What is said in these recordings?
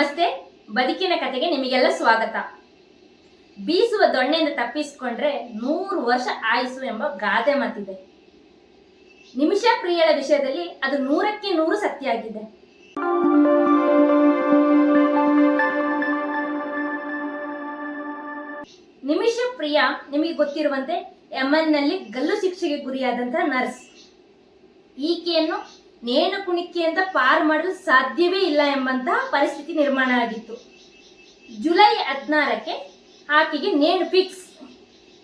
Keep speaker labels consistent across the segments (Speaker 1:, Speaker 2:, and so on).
Speaker 1: ನಮಸ್ತೆ. ಬದುಕಿನ ಕತೆಗೆ ನಿಮಗೆಲ್ಲ ಸ್ವಾಗತ. ಬೀಸುವ ದೊಣ್ಣೆಯಿಂದ ತಪ್ಪಿಸಿಕೊಂಡ್ರೆ ನೂರು ವರ್ಷ ಆಯುಸು ಎಂಬ ಗಾದೆ ಮಾತಿದೆ ನಿಮಿಷ ಪ್ರಿಯಳ ವಿಷಯದಲ್ಲಿ ಅದು ನೂರಕ್ಕೆ ನೂರು ಸತ್ಯ ಆಗಿದೆ. ನಿಮಿಷ ಪ್ರಿಯ, ನಿಮಗೆ ಗೊತ್ತಿರುವಂತೆ ಯಮನ್ನಲ್ಲಿ ಗಲ್ಲು ಶಿಕ್ಷೆಗೆ ಗುರಿಯಾದಂತಹ ನರ್ಸ್. ಈಕೆಯನ್ನು ನೇಣು ಕುಣಿಕೆಯಿಂದ ಪಾರು ಮಾಡಲು ಸಾಧ್ಯವೇ ಇಲ್ಲ ಎಂಬಂತಹ ಪರಿಸ್ಥಿತಿ ನಿರ್ಮಾಣ ಆಗಿತ್ತು. ಜುಲೈ ಹದಿನಾರಕ್ಕೆ ಆಕೆಗೆ ನೇಣು ಫಿಕ್ಸ್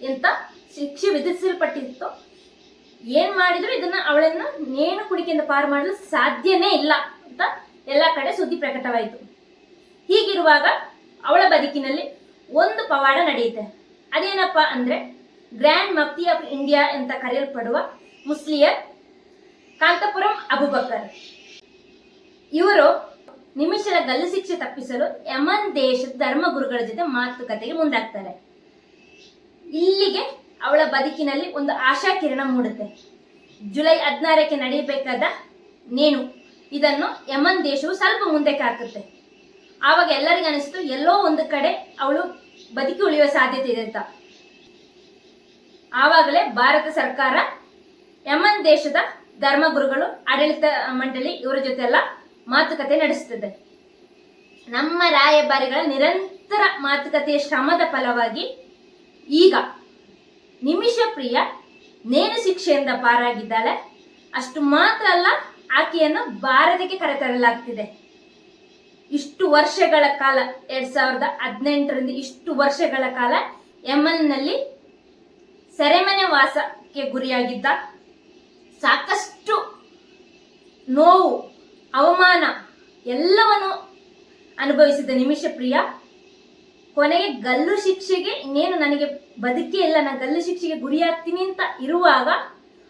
Speaker 1: ಅಂತ ಶಿಕ್ಷೆ ವಿಧಿಸಲ್ಪಟ್ಟಿತ್ತು. ಏನ್ ಮಾಡಿದ್ರು? ಇದನ್ನ ಅವಳನ್ನ ನೇಣು ಕುಣಿಕೆಯಿಂದ ಪಾರು ಮಾಡಲು ಸಾಧ್ಯನೇ ಇಲ್ಲ ಅಂತ ಎಲ್ಲ ಕಡೆ ಸುದ್ದಿ ಪ್ರಕಟವಾಯಿತು. ಹೀಗಿರುವಾಗ ಅವಳ ಬದುಕಿನಲ್ಲಿ ಒಂದು ಪವಾಡ ನಡೆಯುತ್ತೆ ಅದೇನಪ್ಪ ಅಂದ್ರೆ ಗ್ರ್ಯಾಂಡ್ ಮಫ್ತಿ ಆಫ್ ಇಂಡಿಯಾ ಅಂತ ಕರೆಯಲ್ಪಡುವ ಮುಸ್ಲಿಯರ್ ಕಾಂತಪುರಂ ಅಬುಬಕರ್. ಇವರು ನಿಮಿಷದ ಗಲ್ಲು ಶಿಕ್ಷೆ ತಪ್ಪಿಸಲು ಯಮನ್ ದೇಶದ ಧರ್ಮಗುರುಗಳ ಜೊತೆ ಮಾತುಕತೆಗೆ ಮುಂದಾಗ್ತಾರೆ. ಇಲ್ಲಿಗೆ ಅವಳ ಬದುಕಿನಲ್ಲಿ ಒಂದು ಆಶಾ ಕಿರಣ ಮೂಡುತ್ತೆ. ಜುಲೈ ಹದಿನಾರಕ್ಕೆ ನಡೆಯಬೇಕಾದ ನೇಣು, ಇದನ್ನು ಯಮನ್ ದೇಶವು ಸ್ವಲ್ಪ ಮುಂದೆ ಹಾಕುತ್ತೆ ಆವಾಗ ಎಲ್ಲರಿಗೂ ಅನಿಸ್ತು, ಎಲ್ಲೋ ಒಂದು ಕಡೆ ಅವಳು ಬದುಕಿ ಉಳಿಯುವ ಸಾಧ್ಯತೆ ಇದೆ ಅಂತ. ಆವಾಗಲೇ ಭಾರತ ಸರ್ಕಾರ ಯಮನ್ ದೇಶದ ಧರ್ಮಗುರುಗಳು, ಆಡಳಿತ ಮಂಡಳಿ ಇವರ ಜೊತೆ ಎಲ್ಲ ಮಾತುಕತೆ ನಡೆಸುತ್ತದೆ. ನಮ್ಮ ರಾಯಭಾರಿಗಳ ನಿರಂತರ ಮಾತುಕತೆಯ ಶ್ರಮದ ಫಲವಾಗಿ ಈಗ ನಿಮಿಷ ಪ್ರಿಯ ನೇಣು ಶಿಕ್ಷೆಯಿಂದ ಪಾರಾಗಿದ್ದಾಳೆ? ಅಷ್ಟು ಮಾತ್ರ ಅಲ್ಲ, ಆಕೆಯನ್ನು ಭಾರತಕ್ಕೆ ಕರೆತರಲಾಗ್ತಿದೆ. ಇಷ್ಟು ವರ್ಷಗಳ ಕಾಲ, ಎರಡ್ ಸಾವಿರದ ಹದಿನೆಂಟರಿಂದ ಇಷ್ಟು ವರ್ಷಗಳ ಕಾಲ ಯಮನ್ನಲ್ಲಿ ಸೆರೆಮನೆ ವಾಸಕ್ಕೆ ಗುರಿಯಾಗಿದ್ದ ಸಾಕಷ್ಟು ನೋವು, ಅವಮಾನ ಎಲ್ಲವನ್ನು ಅನುಭವಿಸಿದ ನಿಮಿಷ ಪ್ರಿಯ. ಕೊನೆಗೆ ಗಲ್ಲು ಶಿಕ್ಷೆಗೆ, ಇನ್ನೇನು ನನಗೆ ಬದುಕೇ ಇಲ್ಲ, ನಾನು ಗಲ್ಲು ಶಿಕ್ಷೆಗೆ ಗುರಿಯಾಗ್ತೀನಿ ಅಂತ ಇರುವಾಗ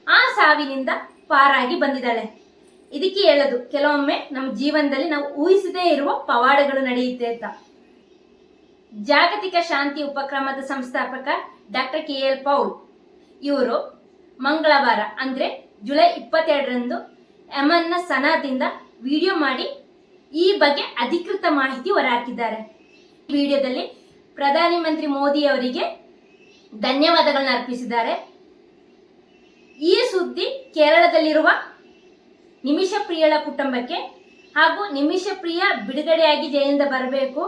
Speaker 1: ಆ ಸಾವಿನಿಂದ ಪಾರಾಗಿ ಬಂದಿದ್ದಾಳೆ. ಇದಕ್ಕೆ ಹೇಳೋದು, ಕೆಲವೊಮ್ಮೆ ನಮ್ಮ ಜೀವನದಲ್ಲಿ ನಾವು ಊಹಿಸದೇ ಇರುವ ಪವಾಡಗಳು ನಡೆಯುತ್ತೆ ಅಂತ. ಜಾಗತಿಕ ಶಾಂತಿ ಉಪಕ್ರಮದ ಸಂಸ್ಥಾಪಕ ಡಾಕ್ಟರ್ ಕೆ ಎಲ್ ಪೌಲ್ ಇವರು ಮಂಗಳವಾರ, ಅಂದ್ರೆ ಜುಲೈ ಇಪ್ಪತ್ತೆರಡರಂದು ಎಮನ್ನ ಸನಾದಿಂದ ವಿಡಿಯೋ ಮಾಡಿ ಈ ಬಗ್ಗೆ ಅಧಿಕೃತ ಮಾಹಿತಿ ಹೊರಹಾಕಿದ್ದಾರೆ. ಈ ವಿಡಿಯೋದಲ್ಲಿ ಪ್ರಧಾನಿ ಮಂತ್ರಿ ಮೋದಿ ಅವರಿಗೆ ಧನ್ಯವಾದಗಳನ್ನ ಅರ್ಪಿಸಿದ್ದಾರೆ. ಈ ಸುದ್ದಿ ಕೇರಳದಲ್ಲಿರುವ ನಿಮಿಷ ಪ್ರಿಯಳ ಕುಟುಂಬಕ್ಕೆ ಹಾಗೂ ನಿಮಿಷ ಪ್ರಿಯ ಬಿಡುಗಡೆಯಾಗಿ ಜೈಲಿಂದ ಬರಬೇಕು.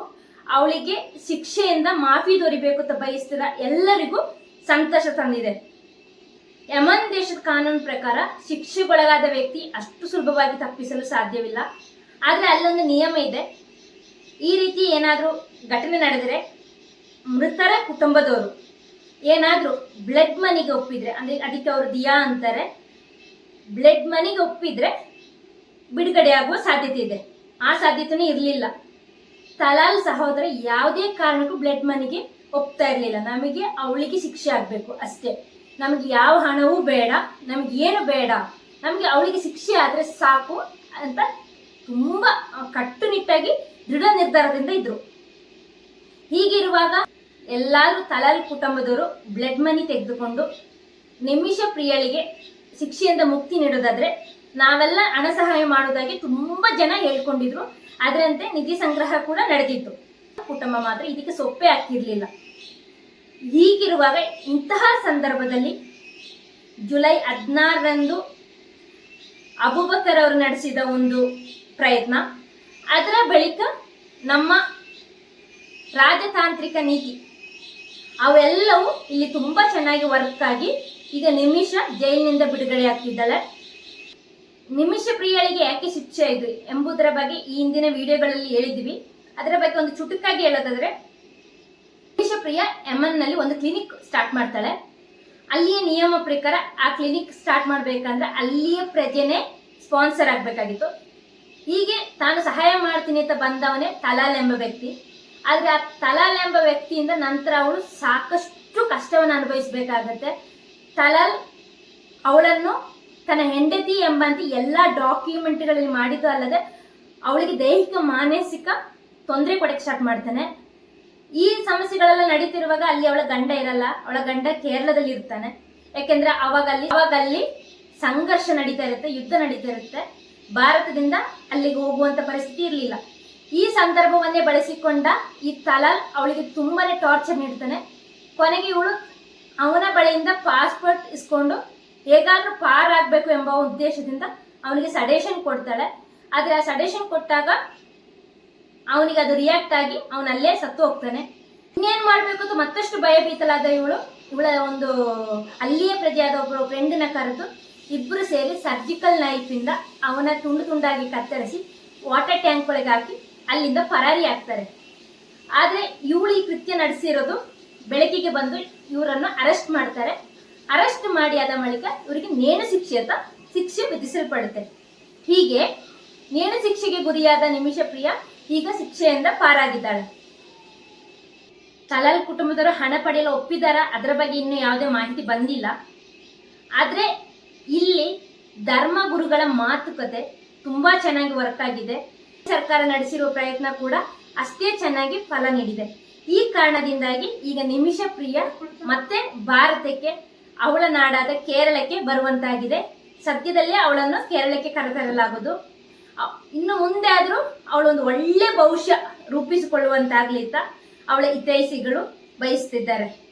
Speaker 1: ಅವಳಿಗೆ ಶಿಕ್ಷೆಯಿಂದ ಮಾಫಿ ದೊರಿಬೇಕು ಅಂತ ಬಯಸ್ತಿರ ಎಲ್ಲರಿಗೂ ಸಂತೋಷ ತಂದಿದೆ. ಯಮನ್ ದೇಶದ ಕಾನೂನು ಪ್ರಕಾರ ಶಿಕ್ಷೆಗೊಳಗಾದ ವ್ಯಕ್ತಿ ಅಷ್ಟು ಸುಲಭವಾಗಿ ತಪ್ಪಿಸಲು ಸಾಧ್ಯವಿಲ್ಲ. ಆದರೆ ಅಲ್ಲೊಂದು ನಿಯಮ ಇದೆ. ಈ ರೀತಿ ಏನಾದರೂ ಘಟನೆ ನಡೆದರೆ ಮೃತರ ಕುಟುಂಬದವರು ಏನಾದರೂ ಬ್ಲಡ್ ಮನಿಗೆ ಒಪ್ಪಿದ್ರೆ, ಅಂದರೆ ಅದಕ್ಕೆ ಅವರು ದಿಯಾ ಅಂತಾರೆ, ಬ್ಲಡ್ ಮನಿಗೆ ಒಪ್ಪಿದ್ರೆ ಬಿಡುಗಡೆ ಆಗುವ ಸಾಧ್ಯತೆ ಇದೆ. ಆ ಸಾಧ್ಯತೆನೂ ಇರಲಿಲ್ಲ. ತಲಾಲ್ ಸಹೋದರ ಯಾವುದೇ ಕಾರಣಕ್ಕೂ ಬ್ಲಡ್ ಮನಿಗೆ ಒಪ್ತಾ ಇರಲಿಲ್ಲ. ನಮಗೆ ಅವಳಿಗೆ ಶಿಕ್ಷೆ ಆಗಬೇಕು ಅಷ್ಟೇ. ನಮಗೆ ಯಾವ ಹಣವೂ ಬೇಡ, ನಮ್ಗೆ ಏನು ಬೇಡ, ನಮಗೆ ಅವಳಿಗೆ ಶಿಕ್ಷೆ ಆದರೆ ಸಾಕು ಅಂತ ತುಂಬ ಕಟ್ಟುನಿಟ್ಟಾಗಿ ದೃಢ ನಿರ್ಧಾರದಿಂದ ಇದ್ರು. ಹೀಗಿರುವಾಗ ಎಲ್ಲರೂ ತಲಾಲ್ ಕುಟುಂಬದವರು ಬ್ಲಡ್ ಮನಿ ತೆಗೆದುಕೊಂಡು ನಿಮಿಷ ಪ್ರಿಯಳಿಗೆ ಶಿಕ್ಷೆಯಿಂದ ಮುಕ್ತಿ ನೀಡೋದಾದ್ರೆ ನಾವೆಲ್ಲ ಹಣ ಸಹಾಯ ಮಾಡೋದಾಗಿ ತುಂಬಾ ಜನ ಹೇಳ್ಕೊಂಡಿದ್ರು. ಅದರಂತೆ ನಿಧಿ ಸಂಗ್ರಹ ಕೂಡ ನಡೆದಿತ್ತು. ಕುಟುಂಬ ಮಾತ್ರ ಇದಕ್ಕೆ ಸೊಪ್ಪೆ ಹಾಕಿರ್ಲಿಲ್ಲ ಹೀಗಿರುವಾಗ ಇಂತಹ ಸಂದರ್ಭದಲ್ಲಿ ಜುಲೈ ಹದಿನಾರರಂದು ಅಬುಬಕರ್ ಅವರು ನಡೆಸಿದ ಒಂದು ಪ್ರಯತ್ನ. ಅದರ ಬಳಿಕ ನಮ್ಮ ರಾಜತಾಂತ್ರಿಕ ನೀತಿ, ಅವೆಲ್ಲವೂ ಇಲ್ಲಿ ತುಂಬ ಚೆನ್ನಾಗಿ ವರ್ಕ್ ಆಗಿ ಈಗ ನಿಮಿಷ ಜೈಲಿನಿಂದ ಬಿಡುಗಡೆ ಆಗ್ತಿದ್ದಾಳೆ ನಿಮಿಷ ಪ್ರಿಯಳಿಗೆ ಯಾಕೆ ಶಿಕ್ಷೆ ಆಯಿತು ಎಂಬುದರ ಬಗ್ಗೆ ಈ ಹಿಂದಿನ ವಿಡಿಯೋಗಳಲ್ಲಿ ಹೇಳಿದ್ವಿ. ಅದರ ಬಗ್ಗೆ ಒಂದು ಚುಟುಕಾಗಿ ಹೇಳೋದಾದ್ರೆ ನಿಮಿಷ ಪ್ರಿಯ ಎನ್ನಲ್ಲಿ ಒಂದು ಕ್ಲಿನಿಕ್ ಸ್ಟಾರ್ಟ್ ಮಾಡ್ತಾಳೆ. ಅಲ್ಲಿಯ ನಿಯಮ ಪ್ರಕಾರ ಆ ಕ್ಲಿನಿಕ್ ಸ್ಟಾರ್ಟ್ ಮಾಡ್ಬೇಕಂದ್ರೆ ಅಲ್ಲಿಯ ಪ್ರಜೆನೇ ಸ್ಪಾನ್ಸರ್ ಆಗ್ಬೇಕಾಗಿತ್ತು. ಹೀಗೆ ತಾನು ಸಹಾಯ ಮಾಡ್ತೀನಿ ಅಂತ ಬಂದವನೇ ತಲಾಲ್ ಎಂಬ ವ್ಯಕ್ತಿ. ಆದ್ರೆ ಆ ತಲಾಲ್ ಎಂಬ ವ್ಯಕ್ತಿಯಿಂದ ನಂತರ ಅವಳು ಸಾಕಷ್ಟು ಕಷ್ಟವನ್ನು ಅನುಭವಿಸಬೇಕಾಗತ್ತೆ. ತಲಾಲ್ ಅವಳನ್ನು ತನ್ನ ಹೆಂಡತಿ ಎಂಬಂತೆ ಎಲ್ಲ ಡಾಕ್ಯುಮೆಂಟ್ಗಳಲ್ಲಿ ಮಾಡಿದ್ದು ಅಲ್ಲದೆ ಅವಳಿಗೆ ದೈಹಿಕ ಮಾನಸಿಕ ತೊಂದರೆ ಕೊಡಕ್ಕೆ ಸ್ಟಾರ್ಟ್ ಮಾಡ್ತಾನೆ. ಈ ಸಮಸ್ಯೆಗಳೆಲ್ಲ ನಡೀತಿರುವಾಗ ಅಲ್ಲಿ ಅವಳ ಗಂಡ ಇರಲ್ಲ, ಅವಳ ಗಂಡ ಕೇರಳದಲ್ಲಿ ಇರ್ತಾನೆ. ಯಾಕೆಂದ್ರೆ ಅವಾಗ ಅಲ್ಲಿ ಅವಾಗ ಅಲ್ಲಿ ಸಂಘರ್ಷ ನಡೀತಾ ಇರುತ್ತೆ, ಯುದ್ಧ ನಡೀತಾ ಇರುತ್ತೆ. ಭಾರತದಿಂದ ಅಲ್ಲಿಗೆ ಹೋಗುವಂತ ಪರಿಸ್ಥಿತಿ ಇರಲಿಲ್ಲ. ಈ ಸಂದರ್ಭವನ್ನೇ ಬಳಸಿಕೊಂಡ ಈ ತಲಾಲ್ ಅವಳಿಗೆ ತುಂಬಾನೇ ಟಾರ್ಚರ್ ನೀಡ್ತಾನೆ. ಕೊನೆಗೆ ಇವಳು ಅವನ ಬಳಿಯಿಂದ ಪಾಸ್ಪೋರ್ಟ್ ಇಸ್ಕೊಂಡು ಹೇಗಾದ್ರೂ ಪಾರ್ ಆಗ್ಬೇಕು ಎಂಬ ಉದ್ದೇಶದಿಂದ ಅವನಿಗೆ ಸಡೇಷನ್ ಕೊಡ್ತಾಳೆ. ಆದ್ರೆ ಆ ಸಡೇಷನ್ ಕೊಟ್ಟಾಗ ಅವನಿಗೆ ಅದು ರಿಯಾಕ್ಟ್ ಆಗಿ ಅವನಲ್ಲೇ ಸತ್ತು ಹೋಗ್ತಾನೆ. ಇನ್ನೇನ್ ಮಾಡ್ಬೇಕು ಅಂತ ಮತ್ತಷ್ಟು ಭಯಭೀತಲಾದ ಇವಳು. ಇವಳ ಒಂದು ಅಲ್ಲಿಯೇ ಪ್ರಜೆಯಾದ ಒಬ್ಬರು ಫ್ರೆಂಡ್ನ ಕರೆದು ಇಬ್ಬರು ಸೇರಿ ಸರ್ಜಿಕಲ್ ನೈಫ್ ಇಂದ ಅವನ ತುಂಡು ತುಂಡಾಗಿ ಕತ್ತರಿಸಿ ವಾಟರ್ ಟ್ಯಾಂಕ್ ಒಳಗೆ ಹಾಕಿ ಅಲ್ಲಿಂದ ಪರಾರಿ ಆಗ್ತಾರೆ. ಆದ್ರೆ ಇವಳು ಈ ಕೃತ್ಯ ನಡೆಸಿರೋದು ಬೆಳಕಿಗೆ ಬಂದು ಇವರನ್ನು ಅರೆಸ್ಟ್ ಮಾಡ್ತಾರೆ. ಅರೆಸ್ಟ್ ಮಾಡಿ ಆದ ಬಳಿಕ ಇವರಿಗೆ ನೇಣು ಶಿಕ್ಷೆ ಅಂತ ಶಿಕ್ಷೆ ವಿಧಿಸಲ್ಪಡುತ್ತೆ. ಹೀಗೆ ನೇಣು ಶಿಕ್ಷೆಗೆ ಗುರಿಯಾದ ನಿಮಿಷ ಪ್ರಿಯ ಈಗ ಶಿಕ್ಷೆಯಿಂದ ಪಾರಾಗಿದ್ದಾಳೆ. ತಲಾಲ್ ಕುಟುಂಬದವರು ಹಣ ಪಡೆಯಲು ಒಪ್ಪಿದಾರ? ಅದರ ಬಗ್ಗೆ ಇನ್ನೂ ಯಾವುದೇ ಮಾಹಿತಿ ಬಂದಿಲ್ಲ. ಆದ್ರೆ ಇಲ್ಲಿ ಧರ್ಮ ಗುರುಗಳ ಮಾತುಕತೆ ತುಂಬಾ ಚೆನ್ನಾಗಿ ವರ್ಕ್ ಆಗಿದೆ. ಸರ್ಕಾರ ನಡೆಸಿರುವ ಪ್ರಯತ್ನ ಕೂಡ ಅಷ್ಟೇ ಚೆನ್ನಾಗಿ ಫಲ ನೀಡಿದೆ. ಈ ಕಾರಣದಿಂದಾಗಿ ಈಗ ನಿಮಿಷ ಪ್ರಿಯ ಮತ್ತೆ ಭಾರತಕ್ಕೆ ಅವಳ ನಾಡಾದ ಕೇರಳಕ್ಕೆ ಬರುವಂತಾಗಿದೆ. ಸದ್ಯದಲ್ಲೇ ಅವಳನ್ನು ಕೇರಳಕ್ಕೆ ಕರೆತರಲಾಗುವುದು. ಇನ್ನು ಮುಂದೆ ಆದರೂ ಅವಳೊಂದು ಒಳ್ಳೆ ಭವಿಷ್ಯ ರೂಪಿಸಿಕೊಳ್ಳುವಂತಾಗ್ಲಿ ಅಂತ ಅವಳ ಹಿತೈಷಿಗಳು ಬಯಸ್ತಿದ್ದಾರೆ.